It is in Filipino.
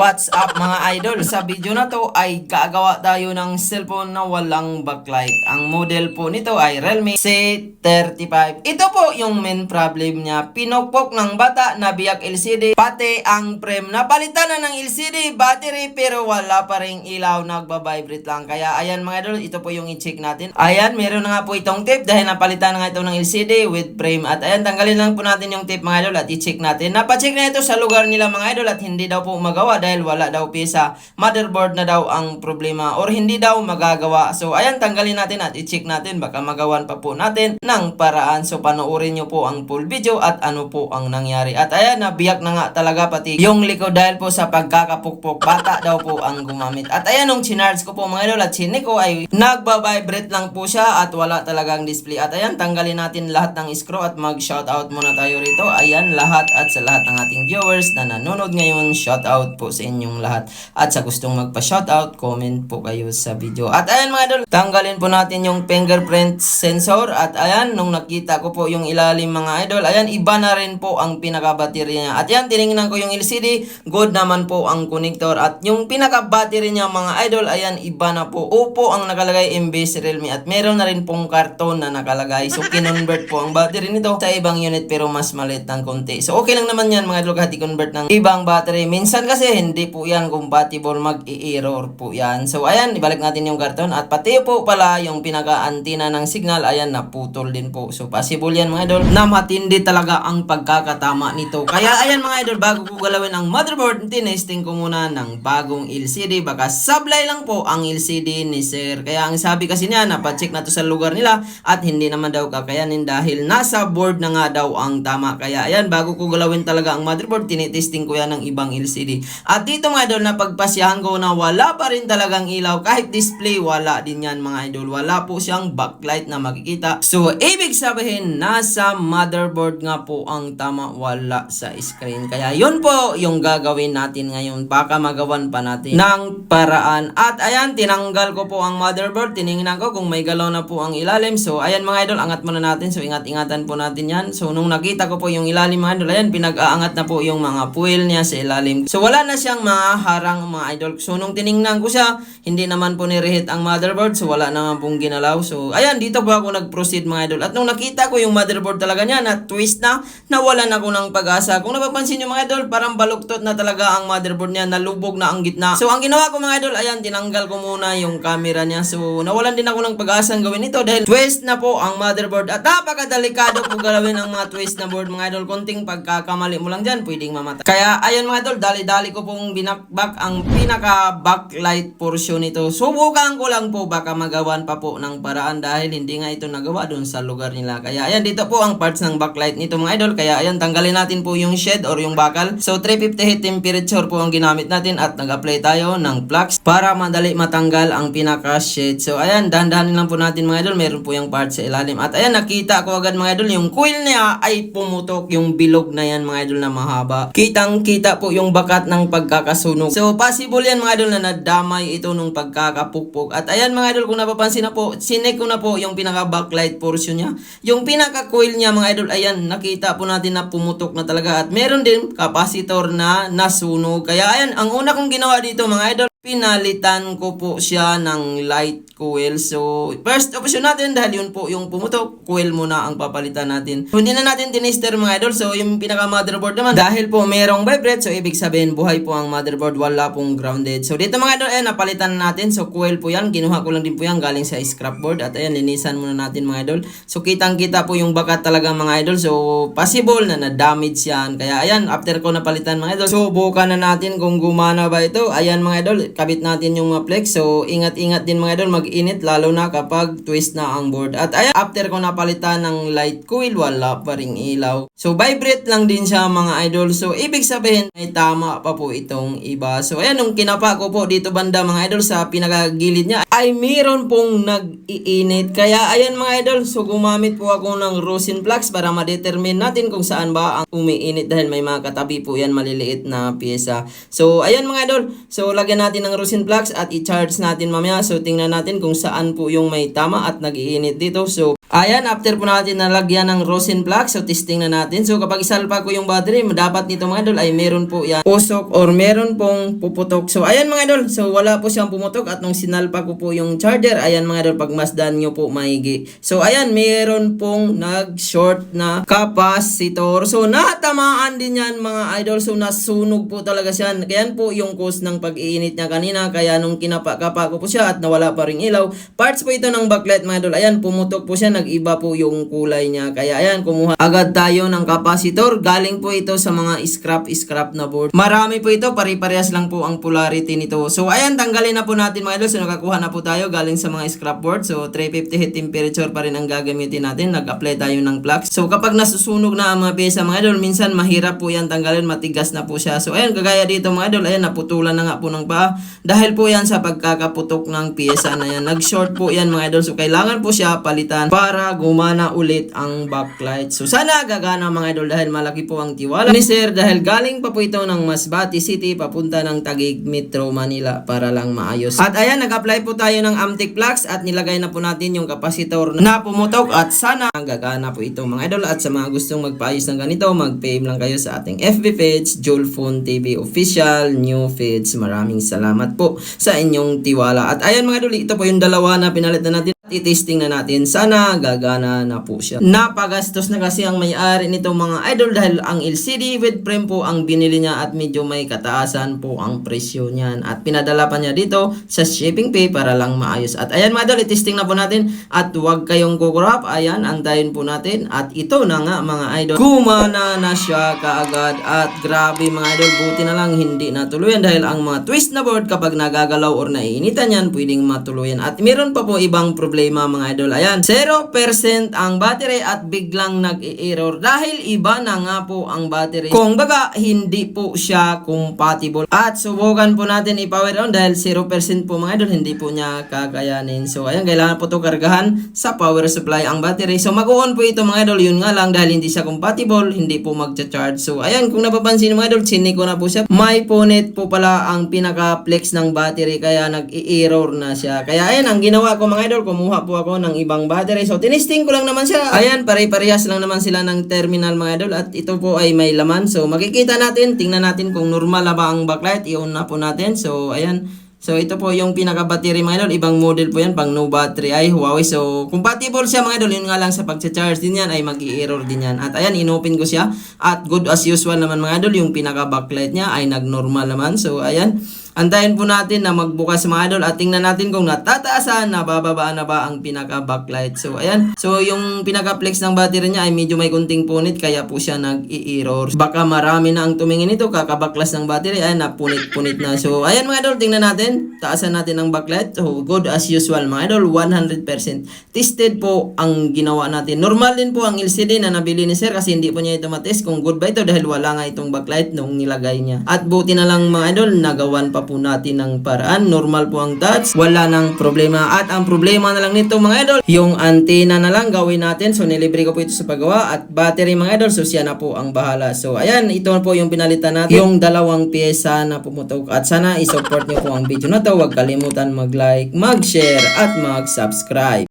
What's up mga idol? Sa video na to ay gagawa tayo ng cellphone na walang backlight. Ang model po nito ay Realme C35. Ito po yung main problem niya. Pinokpok ng bata na biyak LCD pati ang frame. Napalitan na ng LCD battery pero wala pa rin ilaw. Nagbabibrate lang. Kaya ayan mga idol, ito po yung i-check natin. Ayan, meron na nga po itong tape dahil napalitan na nga ito ng LCD with frame. At ayan, tanggalin lang po natin yung tape mga idol at i-check natin. Napacheck na ito sa lugar nila mga idol at hindi daw po magawa dahil wala daw pisa. Motherboard na daw ang problema or hindi daw magagawa. So ayan, tanggalin natin at i-check natin. Baka magawan pa po natin ng paraan. So panoorin nyo po ang full video at ano po ang nangyari. At ayan, nabiyak na nga talaga pati yung likod dahil po sa pagkakapukpok. Bata daw po ang gumamit. At ayan, nung chinarge ko po mga idol at chinik ko ay nagbabibrate lang po siya at wala talagang display. At ayan, tanggalin natin lahat ng screw at mag-shoutout muna tayo rito. Ayan, lahat at sa lahat ng ating viewers na nanonood ngayon, shoutout po sa inyong lahat. At sa gustong magpa-shoutout, comment po kayo sa video. At ayan mga idol, tanggalin po natin yung fingerprint sensor. At ayan, nung nakita ko po yung ilalim mga idol, ayan, iba na rin po ang pinaka-battery niya. At ayan, tinignan ko yung LCD, good naman po ang connector. At yung pinaka-battery niya mga idol, ayan, iba na po. Opo ang nakalagay MBS Realme. At meron na rin pong karton na nakalagay. So, kinonvert po ang battery nito sa ibang unit pero mas maliit ng konti. So, okay lang naman yan mga idol kahit i-convert ng ibang battery. Minsan kasi hindi po yan compatible, mag-i-error po yan. So, ayan, ibalik natin yung karton. At pati po pala yung pinaka-antenna ng signal, ayan, naputol din po. So, possible yan mga idol na matindi talaga ang pagkakatama nito. Kaya, ayan mga idol, bago ko galawin ang motherboard, tinesting ko muna ng bagong LCD. Baka sablay lang po ang LCD ni sir. Kaya ang sabi kasi niya, napacheck na to sa lugar nila at hindi naman daw kakayanin dahil nasa board na nga daw ang tama. Kaya ayan, bago ko galawin talaga ang motherboard, tinitesting ko yan ng ibang LCD. At dito mga idol, napagpasyahan ko na wala pa rin talagang ilaw. Kahit display, wala din yan mga idol. Wala po siyang backlight na makikita. So, ibig sabihin, nasa motherboard nga po ang tama, wala sa screen. Kaya yun po yung gagawin natin ngayon. Baka magawan pa natin ng paraan. At ayan, tinanggal ko po ang motherboard. Tiningnan ko kung may galaw na po ang ilalim. So, ayan mga idol, angat muna natin. So, ingat-ingatan po natin yan. So, nung nakita ko po yung ilalim mga idol, ayan, pinag-aangat na po yung mga fuel niya sa ilalim. So, wala na siyang mga harang mga idol. So, nung tiningnan ko siya, hindi naman po nirehit ang motherboard. So, wala naman pong ginalaw. So, ayan, dito po ako nag-proceed mga idol. At nung nakita ko yung motherboard talaga niya, na twist na, nawalan ako ng pag-asa. Kung napapansin nyo mga idol, parang baluktot na talaga ang motherboard niya, nalubog na ang gitna. So, ang ginawa ko mga idol, ayan, tinanggal ko muna yung camera niya. So, nawalan din ako ng pag-asa ang gawin ito dahil twist na po ang motherboard. At napakadelikado po galawin ang mga twist na board mga idol. Konting pagkakamali mo lang dyan, pwedeng mamatay. Kaya, ayan mga idol, dali-dali ko pong binakbak ang pinaka-backlight portion nito. Subukan ko lang po, baka magawan pa po ng paraan dahil hindi nga ito nagawa doon sa lugar nila. Kaya, ayan, dito po ang parts ng backlight nito mga idol. Kaya, ayan, tanggalin natin po yung shed or yung bakal. So, 350 heat temperature po ang ginamit natin at nag-apply tayo ng flux para madali matanggal ang pinaka-shed. So, ayan, dahan-dahanin lang po natin mga idol. Meron po yung parts sa ilalim. At ayan, nakita ko agad mga idol, yung coil niya ay pumutok yung bilog na yan mga idol na mahaba. Kitang-kita po yung bakat ng pagkakasunog. So, possible yan mga idol na nadamay ito nung pagkakapukpok. At ayan mga idol, kung napapansin na po, sinek ko na po yung pinaka-backlight portion niya. Yung pinaka-coil niya mga idol, ayan, nakita po natin na pumutok na talaga. At meron din capacitor na nasunog. Kaya ayan, ang una kong ginawa dito mga idol, pinalitan ko po siya ng light coil. So, first option natin dahil yun po yung pumutok, coil muna ang papalitan natin. So, hindi na natin tinister mga idol. So, yung pinaka motherboard naman, dahil po merong vibrate, so ibig sabihin buhay po ang motherboard, wala pong grounded. So, dito mga idol, ayan, napalitan na natin. So, coil po yan. Kinuha ko lang din po yan galing sa scrapboard. At ayan, linisan muna natin mga idol. So, kitang-kita po yung bakat talaga mga idol. So, possible na na-damage yan. Kaya ayan, after ko napalitan mga idol, subukan na natin kung gumana ba ito. Ayan mga idol, kabit natin yung mga flex. So, ingat-ingat din mga idol, mag-init lalo na kapag twist na ang board. At ayan, after ko napalitan ng light coil, wala pa ring ilaw. So, vibrate lang din siya mga idol. So, ibig sabihin, ay tama pa po itong iba. So, ayan, nung kinapa ko po dito banda mga idol sa pinakagilid niya, ay meron pong nag-iinit. Kaya, ayan mga idol, so gumamit po ako ng rosin flux para ma-determine natin kung saan ba ang umiinit dahil may mga katabi po yan maliliit na pyesa. So, ayan mga idol, so lagyan natin ng rosin flux at i-charge natin mamaya. So, tingnan natin kung saan po yung may tama at nag-iinit dito. So, Ayan, after po natin nalagyan ng rosin black, so testing na natin. So kapag isalpa ko yung battery, dapat nito mga idol ay meron po yan usok or meron pong puputok. So ayan mga idol, so wala po siyang pumutok at nung sinalpa ko po yung charger, ayan mga idol, pag masdan nyo po maigi. So ayan, meron pong nag-short na capacitor. So natamaan din yan mga idol, so nasunog po talaga siya. Kaya po yung cause ng pag-iinit niya kanina, kaya nung kinapa-kapa ko po siya at nawala pa ring ilaw, parts po ito ng backlight mga idol. Ayan, pumutok po siya, nag-iba po yung kulay niya. Kaya ayan, kumuha agad tayo ng capacitor. Galing po ito sa mga scrap-scrap na board. Marami po ito, pari-parehas lang po ang polarity nito. So ayan, tanggalin na po natin mga idol. So nakakuha na po tayo galing sa mga scrap board. So 350 heat temperature pa rin ang gagamitin natin. Nag-apply tayo ng flux. So kapag nasusunog na ang mga pyesa mga idol, minsan mahirap po yan tanggalin, matigas na po siya. So ayan, kagaya dito mga idol, ayan, naputulan na nga po ng paa. Dahil po yan sa pagkakaputok ng pyesa na yan. Nag-short po yan mga idol. So kailangan po siya palitan para gumana ulit ang backlight. So sana gagana mga idol dahil malaki po ang tiwala ni Sir dahil galing pa po ito ng Masbati City papunta ng Taguig Metro Manila para lang maayos. At ayan, nag-apply po tayo ng Amtech Flux at nilagay na po natin yung kapasitor na pumutok at sana gagana po ito mga idol at sa mga gustong magpaayos ng ganito, mag-PM lang kayo sa ating FB page, Julfon TV Official, New Feeds. Maraming salamat po sa inyong tiwala. At ayan mga idol, ito po yung dalawa na pinalit na natin i-testing na natin. Sana gagana na po siya. Napagastos na kasi ang may-ari nito mga idol dahil ang LCD with frame po ang binili niya at medyo may kataasan po ang presyo niyan. At pinadala pa niya dito sa shipping fee para lang maayos. At ayan mga idol, i-testing na po natin at huwag kayong kukurap. Ayan, antayin po natin. At ito na nga mga idol. Gumana na siya kaagad. At grabe mga idol, buti na lang hindi natuluyan dahil ang mga twist na board kapag nagagalaw or naiinitan yan, pwedeng matuluyan. At meron pa po ibang problema mga idol. Ayan, 0% ang battery at biglang nag-error dahil iba na nga po ang battery. Kung baga, hindi po siya compatible. At subukan po natin i-power on dahil 0% po mga idol, hindi po niya kakayanin. So, ayan, kailangan po to kargahan sa power supply ang battery. So, mag-on po ito mga idol, yun nga lang dahil hindi siya compatible, hindi po magcha-charge. So, ayan, kung napapansin mga idol, chinik ko na po siya. May punit po pala ang pinaka-flex ng battery kaya nag-error na siya. Kaya ayan, ang ginawa ko mga idol, kumuha po ako ng ibang battery. So, tinisting ko lang naman siya. Ayan, pare-parehas lang naman sila ng terminal mga idol at ito po ay may laman. So, makikita natin, tingnan natin kung normal na ba ang backlight. I-on na po natin. So, ayan. So, ito po yung pinaka-battery mga idol. Ibang model po yan, pang no battery ay Huawei. So, compatible siya mga idol. Yun nga lang sa pag-charge din yan ay mag-i-error din yan. At ayan, inopen ko siya. At good as usual naman mga idol, yung pinaka-backlight niya ay nag-normal naman. So, ayan. Antayin po natin na magbukas mga idol at tingnan natin kung natataasan na bababaan na ba ang pinaka backlight. So ayan. So yung pinaka flex ng battery niya ay medyo may kunting punit kaya po siya nag-i-error. Baka marami na ang tumingin nito kakabaklas ng battery ay napunit-punit na. So ayan mga idol tingnan natin. Taasan natin ang backlight. So good as usual mga idol 100%. Tested po ang ginawa natin. Normal din po ang LCD na nabili ni sir kasi hindi po niya ito matest kung good ba ito dahil wala nga itong backlight nung nilagay niya. At buti na lang mga idol nagawan pa po natin ng paraan. Normal po ang touch. Wala nang problema. At ang problema na lang nito mga idol, yung antena na lang gawin natin. So nilibre ko po ito sa paggawa. At battery mga idol, so siya na po ang bahala. So ayan, ito po yung pinalitan natin. Yung dalawang pyesa na pumutok. At sana isupport niyo po ang video na to. Huwag kalimutan mag-like, mag-share, at mag-subscribe.